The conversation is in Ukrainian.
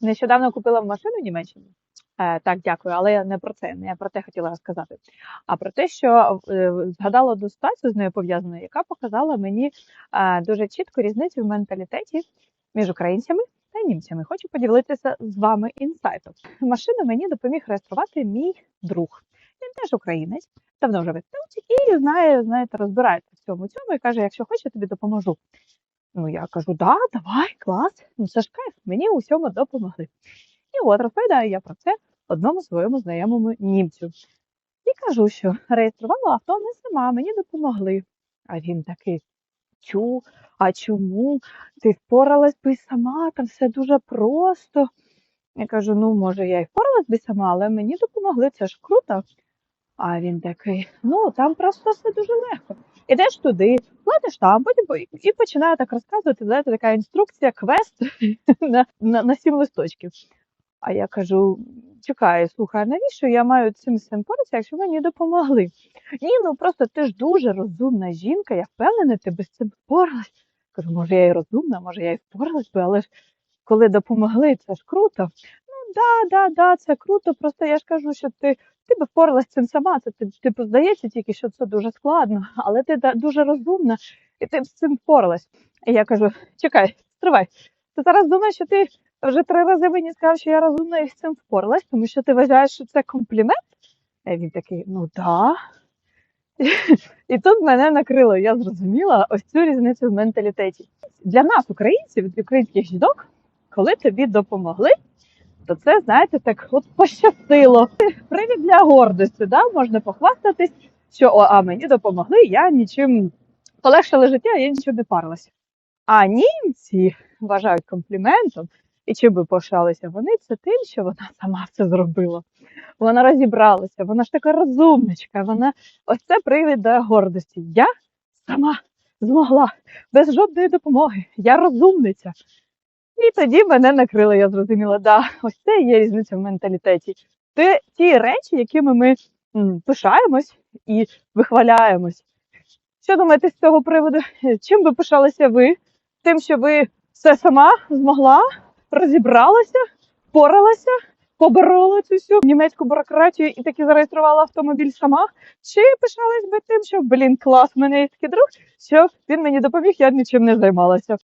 Нещодавно купила машину в Німеччині. Е, так, дякую, але я не про це, не про те хотіла сказати. А про те, що е, згадала одну ситуацію з нею пов'язану, яка показала мені е, дуже чітко різницю в менталітеті між українцями та німцями. Хочу поділитися з вами інсайтом. Машину мені допоміг реєструвати мій друг. Він теж українець, давно вже в і знає, знаєте, розбирається в цьому цьому і каже: якщо хочеш, тобі допоможу. Ну, я кажу, да, давай, клас. Ну це ж кайф, мені у всьому допомогли. І от розповідаю я про це одному своєму знайомому німцю. І кажу, що реєструвала авто не сама, мені допомогли. А він такий: Чу, а чому? Ти впоралась би сама, там все дуже просто. Я кажу: ну, може, я і впоралась би сама, але мені допомогли, це ж круто. А він такий: ну там просто все дуже легко. Ідеш туди, платиш там, потім і починає так розказувати. Знаєте, така інструкція, квест на, на, на сім листочків. А я кажу: чекай, слухай, навіщо я маю цим всім поратися, якщо мені допомогли? Ні, ну просто ти ж дуже розумна жінка, я впевнена, ти би з цим впоралась. Кажу, може, я і розумна, може, я і впоралась би, але ж коли допомогли, це ж круто. Да, да, да, це круто. Просто я ж кажу, що ти, ти би впоралась цим сама. Це ти- типу здається тільки, що це дуже складно, але ти дуже розумна, і ти з цим впоралась. І я кажу: чекай, стривай. Ти зараз думаєш, що ти вже три рази мені сказав, що я розумна і з цим впоралась, тому що ти вважаєш, що це комплімент? А він такий, ну да. І тут мене накрило, я зрозуміла ось цю різницю в менталітеті. Для нас, українців, українських жінок, коли тобі допомогли, то це, знаєте, так от пощастило. Привід для гордості, да? можна похвастатись, що о, а мені допомогли, я нічим полегшила життя, я нічим не парилася. А німці вважають компліментом, і чим би пишалися вони, це тим, що вона сама все зробила. Вона розібралася, вона ж така розумничка, вона ось це привід до гордості. Я сама змогла без жодної допомоги. Я розумниця. І тоді мене накрило, я зрозуміла, да, ось це є різниця в менталітеті. Те, ті речі, якими ми м, пишаємось і вихваляємось. Що думаєте з цього приводу? Чим би пишалися ви? Тим, що ви все сама змогла, розібралася, впоралася, поборола цю всю німецьку бюрократію і таки зареєструвала автомобіль сама? Чи пишались би тим, що блін, клас, в мене є такий друг, що він мені допоміг, я нічим не займалася.